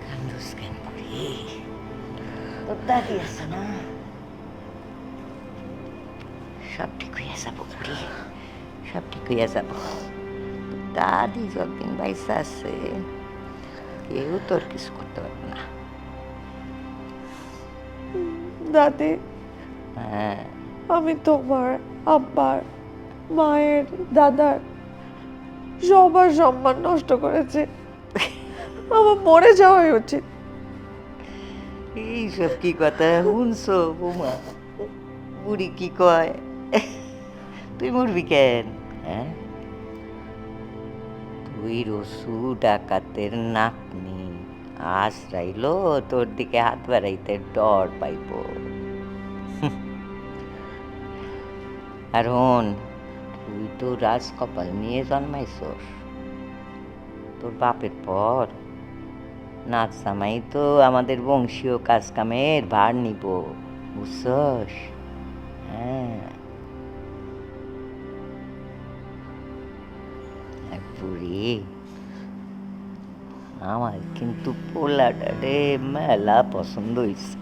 কান্দুস কেন বুড়ি তোর দাদি আছে না সব ঠিক হইয়া যাব বুড়ি সব ঠিক হইয়া যাব তোর দাদি যতদিন বাইসা আছে কেউ তোর কিছু করতে পারবে না দাদি হ্যাঁ আমি তোমার আব্বার মায়ের দাদার সবার সম্মান নষ্ট করেছে। আমার মরে যাওয়াই উচিত। এইসব কি কথা? শুনছো বৌমা? বুড়ি কি কয়? তুই মরবি কেন? হ্যাঁ? তুই রসু ডাকাতের নাতনি। আশ্রাইলো, তোর দিকে হাত বাড়াইতে ডর পাইব। আর হন তুই তো রাজ কপাল নিয়ে জন্মাইছস। তোর বাপের পর নাচ জামাই তো আমাদের বংশীয় কাজ কামের ভার নিব, বুঝছস? হ্যাঁ। বুড়ি, আমার কিন্তু পোলাটা রে মেলা পছন্দ হয়েছে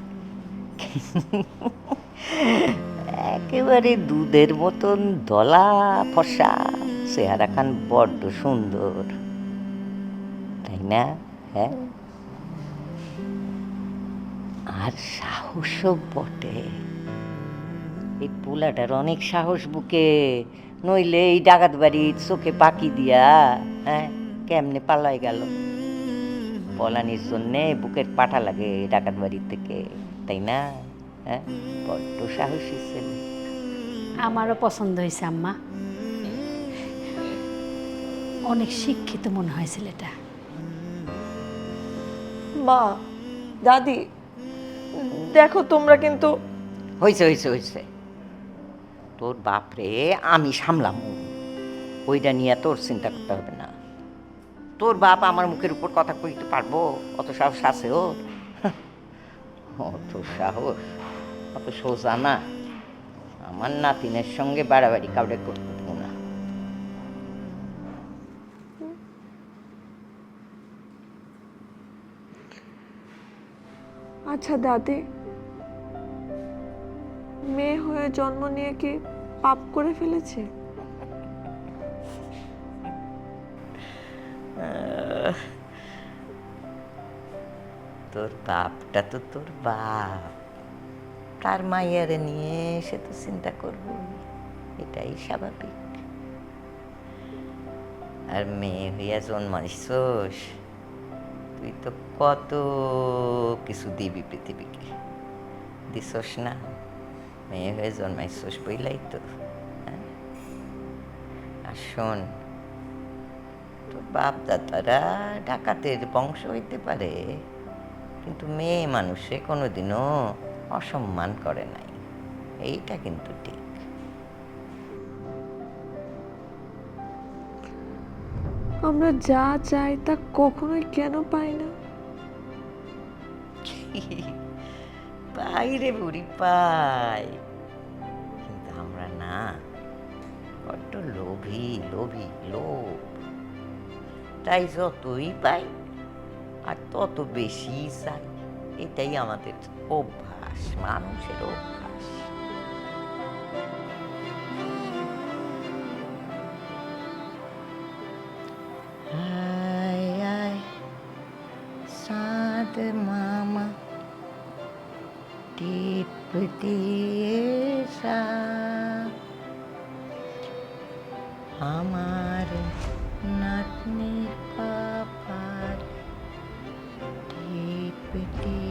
একেবারে দুধের মতন দলা ফসা। চেহারা খান বড্ড সুন্দর। তাই না? হ্যাঁ? আর সাহসও বটে। এই পোলাটার অনেক সাহস বুকে। নইলে এই ডাকাত বাড়ির চোখে পাকি দিয়া হ্যাঁ? কেমনে পালাই গেল? পলানির জন্যে বুকের পাঠা লাগে ডাকাত বাড়ির থেকে, তাই না? হ্যাঁ? বড্ড সাহসী ছেলে। আমারও পছন্দ হয়েছে আম্মা। অনেক শিক্ষিত মনে হয় ছেলেটা। মা দাদি দেখো তোমরা কিন্তু হয়েছে হয়েছে হয়েছে। তোর বাপরে আমি সামলাম। ওইটা নিয়ে তোর চিন্তা করতে হবে না। তোর বাপ আমার মুখের উপর কথা কইতে পারব? অত সাহস আছে ওর? অত সাহস। অত সোজা না। আমার নাতিনের সঙ্গে বাড়াবাড়ি কাউরে করতে দেবো না। আচ্ছা দাদি মেয়ে হয়ে জন্ম নিয়ে কি পাপ করে ফেলেছে? তোর বাপটা তো তোর বাপ। তার মাইয়ারে নিয়ে সে তো চিন্তা করব। এটাই স্বাভাবিক। আর মেয়ে হইয়া জন্মাইছস, তুই তো কত কিছু দিবি পৃথিবীকে। দিছস না? মেয়ে হয়ে জন্মাইছস বইলাই তো হ্যাঁ? আর শোন, তোর বাপ দাদারা ডাকাতের বংশ হইতে পারে, কিন্তু মেয়ে মানুষে কোনোদিনও অসম্মান করে নাই। এইটা কিন্তু ঠিক। আমরা যা চাই তা কখনোই কেন পাই না? বাইরে বুড়ি পাই। কিন্তু আমরা না। বড্ড লোভী লোভী লোভ। তাই যতই পাই আর তত বেশি চাই এটাই আমাদের অভ্যাস। মানুষের অভ্যাস। আয় আয় সাদ মামা টিপ দিয়ে সা আমার নাতনির পাপার টিপ দিয়ে